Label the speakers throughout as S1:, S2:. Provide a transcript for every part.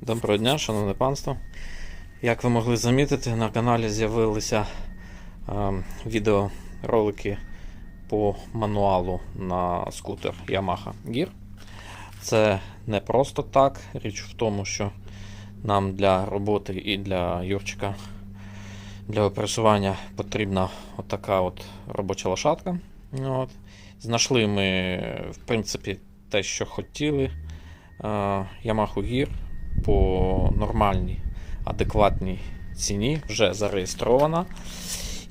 S1: Доброго дня, шановне панство. Як ви могли замітити, на каналі з'явилися е, відеоролики по мануалу на скутер Yamaha Gear. Це не просто так. Річ в тому, що нам для роботи і для Юрчика для пересування потрібна отака от робоча лошадка. От. Знайшли ми, в принципі, те, що хотіли. Е, Yamaha Gear по нормальній, адекватній ціні вже зареєстрована.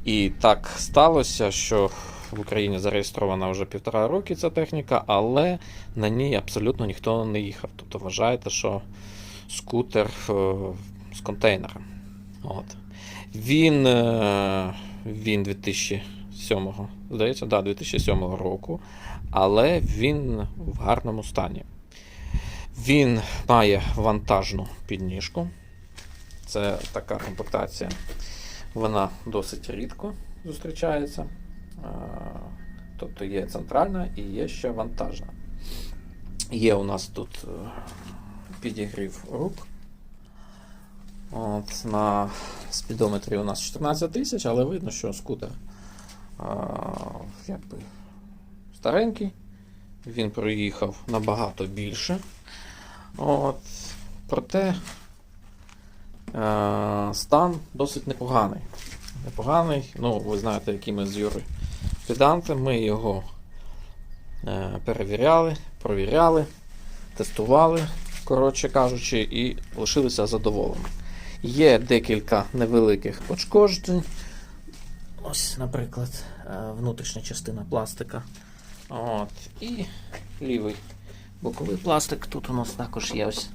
S1: І так сталося, що в Україні зареєстрована вже півтора роки ця техніка, але на ній абсолютно ніхто не їхав. Тобто вважаєте, що скутер е, з контейнера. От. Він, е, він 2007, здається, да, 2007 року, але він в гарному стані. Він має вантажну підніжку. Це така комплектація. Вона досить рідко зустрічається. Тобто є центральна і є ще вантажна. Є у нас тут е, підігрів рук. От, на спідометрі у нас 14 тисяч, але видно, що скутер якби старенький. Він проїхав набагато більше. От, проте е, стан досить непоганий. Непоганий, ну, ви знаєте, які ми з Юрою педанти. Ми його е, перевіряли, провіряли, тестували, коротше кажучи, і лишилися задоволені. Є декілька невеликих пошкоджень. Ось, наприклад, е, внутрішня частина пластика. От, і лівий боковий пластик. Тут у нас також є ось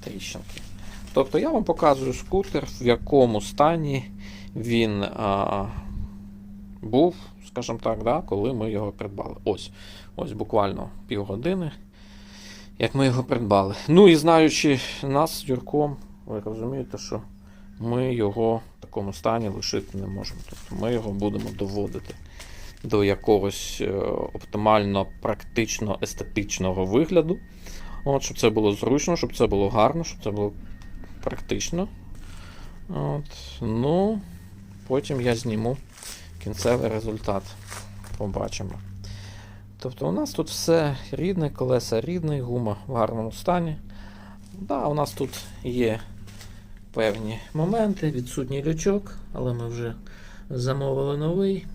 S1: тріщинки. Тобто я вам показую скутер, в якому стані він а, був, скажімо так, да, коли ми його придбали. Ось, ось буквально півгодини, як ми його придбали. Ну і знаючи нас з Юрком, ви розумієте, що ми його в такому стані лишити не можемо. Тобто ми його будемо доводити до якогось е, оптимально практично естетичного вигляду. От, щоб це було зручно, щоб це було гарно, щоб це було практично. От, ну, потім я зніму кінцевий результат. Побачимо. Тобто у нас тут все рідне, колеса рідне, гума в гарному стані. Да, у нас тут є певні моменти, відсутній лючок, але ми вже замовили новий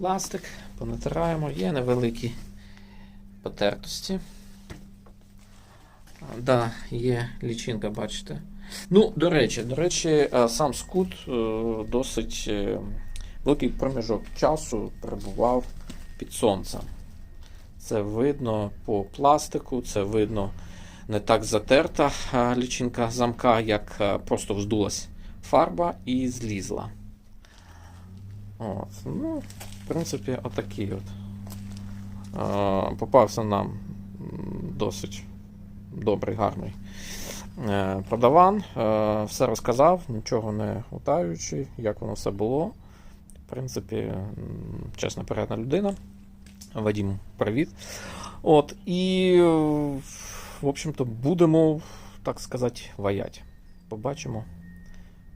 S1: пластик, понатираємо, є невеликі потертості. Да, є лічинка, бачите. Ну, до речі, до речі, е, сам скут е, досить е, великий проміжок часу перебував під сонцем. Це видно по пластику, це видно не так затерта лічинка замка, як просто вздулась фарба і злізла. От, ну, в принципі, отакий от. Е, Попався нам досить добрий, гарний е, продаван. Е, Все розказав, нічого не утаючи, як воно все було. В принципі, чесна порядна людина. Вадім, привіт. От, і, в общем-то, будемо, так сказати, ваять. Побачимо,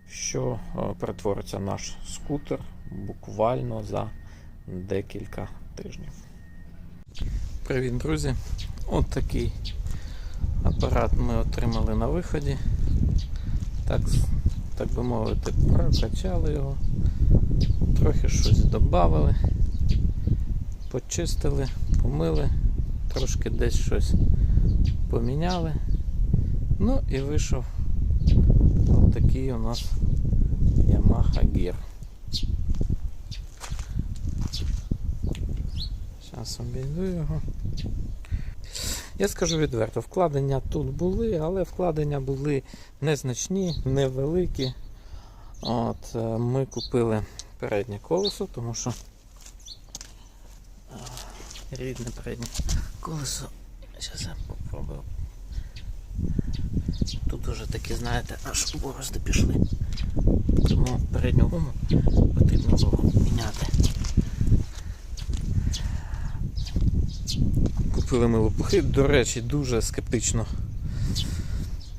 S1: що е, перетвориться наш скутер буквально за декілька тижнів. Привіт, друзі! От такий апарат ми отримали на виході. Так, так би мовити, прокачали його, трохи щось додали, почистили, помили, трошки десь щось поміняли. Ну і вийшов от такий у нас Yamaha Gear. Зараз обійду його. Я скажу відверто, вкладення тут були, але вкладення були незначні, невеликі. От, е, ми купили переднє колесо, тому що е, рідне переднє колесо. Зараз я попробую. Тут уже такі, знаєте, аж борозди пішли. Тому передню гуму потрібно було міняти. Купили лопухи. До речі, дуже скептично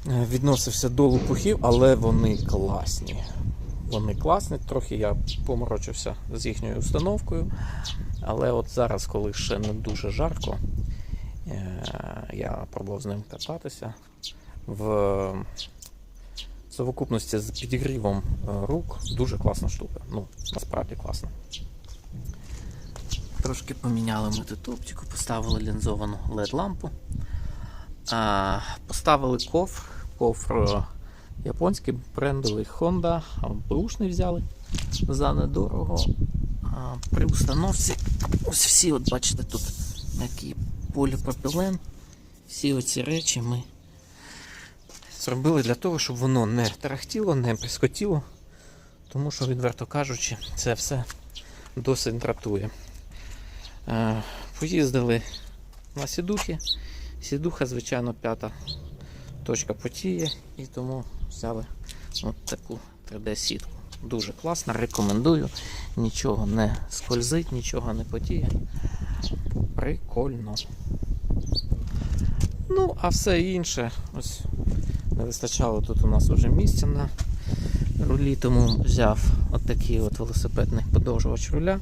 S1: е, відносився до лопухів, але вони класні. Вони класні, трохи я поморочився з їхньою установкою. Але от зараз, коли ще не дуже жарко, е, я пробував з ним кататися в совокупності з підігрівом е, рук дуже класна штука. Ну, насправді класна. Трошки поміняли ми тут оптику, поставили лінзовану LED-лампу. Поставили кофр. Кофр е, японський брендовий Honda, бушний взяли за недорого. При установці ось всі, от бачите, тут який поліпропілен. Всі оці речі ми зробили для того, щоб воно не тарахтіло, не прискотіло. Тому що, відверто кажучи, це все досить дратує. Е, Поїздили на сідухи. Сідуха, звичайно, п'ята точка потіє, і тому взяли от таку 3D-сітку. Дуже класно, рекомендую. Нічого не скользить, нічого не потіє. Прикольно. Ну, а все інше, ось не вистачало тут у нас вже місця на рулі, тому взяв от от велосипедний подовжувач руля.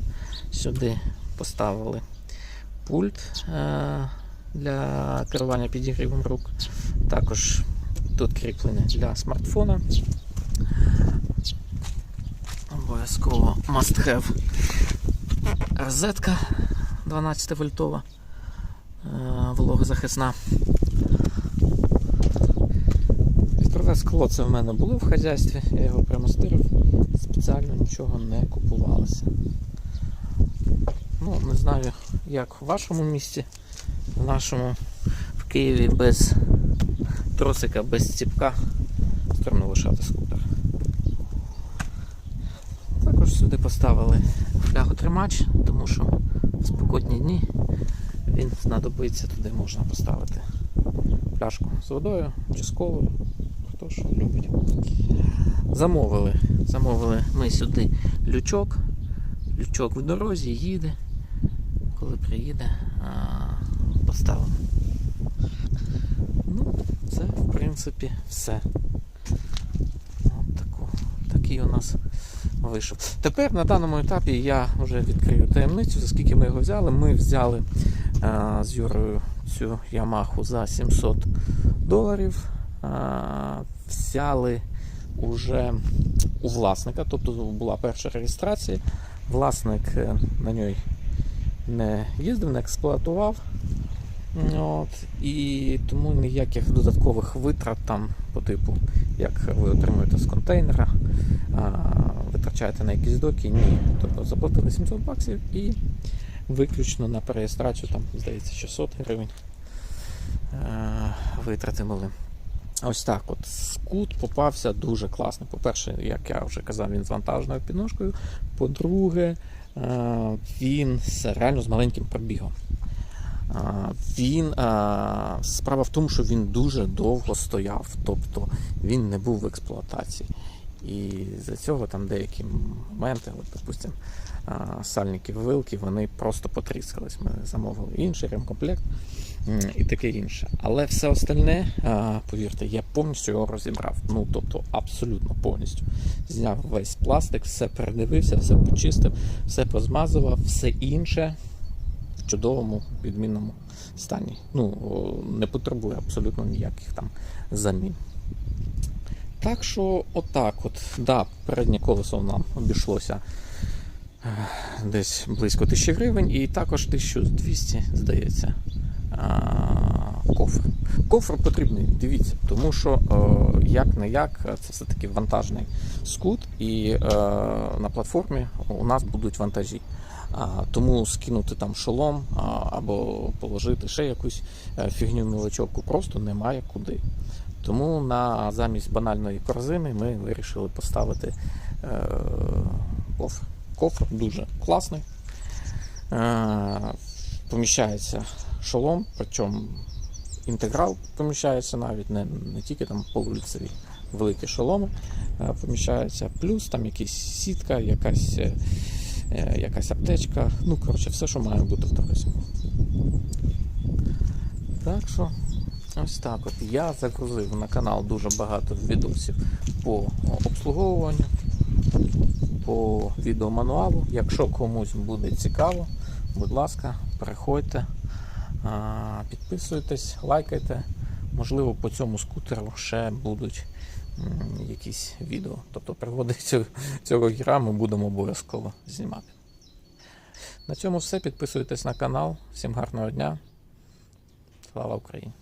S1: Сюди поставили пульт е- для керування підігрівом рук. Також тут кріплення для смартфона. Обов'язково must have розетка 12 вольтова, е, вологозахисна. Вітрове скло це в мене було в хазяйстві, я його прямо стирив, спеціально нічого не купувалося. Ну, не знаю, як в вашому місті, в нашому в Києві без тросика, без ціпка стромно лишати скутер. Також сюди поставили фляготримач, тому що в спекотні дні він знадобиться, туди можна поставити пляшку з водою чи з колою, хто що любить. Замовили. Замовили ми сюди лючок. Лючок в дорозі їде. Коли приїде, поставимо. Ну, це в принципі все. От таку, такий у нас вийшов. Тепер на даному етапі я вже відкрию таємницю, за скільки ми його взяли. Ми взяли а, з Юрою цю Ямаху за 700 доларів. А, взяли уже у власника, тобто була перша реєстрація. Власник е, на ній не їздив, не експлуатував. От, і тому ніяких додаткових витрат там по типу, як ви отримуєте з контейнера, а, витрачаєте на якісь доки, ні. Тобто заплатили 700 баксів і виключно на переєстрацію, там, здається, 600 гривень е, витратили. Ось так от. Скут попався дуже класно. По-перше, як я вже казав, він з вантажною підножкою. По-друге, він реально з маленьким пробігом. Він справа в тому, що він дуже довго стояв, тобто він не був в експлуатації. І за цього там деякі моменти, от, допустим, е, сальники вилки, вони просто потріскались. Ми замовили інший ремкомплект і таке інше. Але все остальне, повірте, я повністю його розібрав. Ну тобто абсолютно повністю. Зняв весь пластик, все передивився, все почистив, все позмазував, все інше в чудовому відмінному стані. Ну, не потребує абсолютно ніяких там замін. Так що, отак от, да, переднє колесо нам обійшлося е, десь близько 1000 гривень, і також 1200, здається, кофр. Кофр потрібний, дивіться, тому що е, як не як, це все-таки вантажний скут, і е, на платформі у нас будуть вантажі. Тому скинути там шолом або положити ще якусь е, фігню мілочовку просто немає куди. Тому на замість банальної корзини ми вирішили поставити е, кофр. Кофр дуже класний. Е, поміщається шолом, причому інтеграл поміщається навіть, не, не тільки там полуліцеві великі шоломи е, поміщаються, плюс там якась сітка, якась, е, е, якась аптечка. Ну, коротше, все, що має бути в дорозі. Так що Ось так от. Я загрузив на канал дуже багато відосів по обслуговуванню, по відеомануалу. Якщо комусь буде цікаво, будь ласка, переходьте, підписуйтесь, лайкайте. Можливо, по цьому скутеру ще будуть якісь відео. Тобто пригоди цього, цього гіра ми будемо обов'язково знімати. На цьому все. Підписуйтесь на канал. Всім гарного дня. Слава Україні!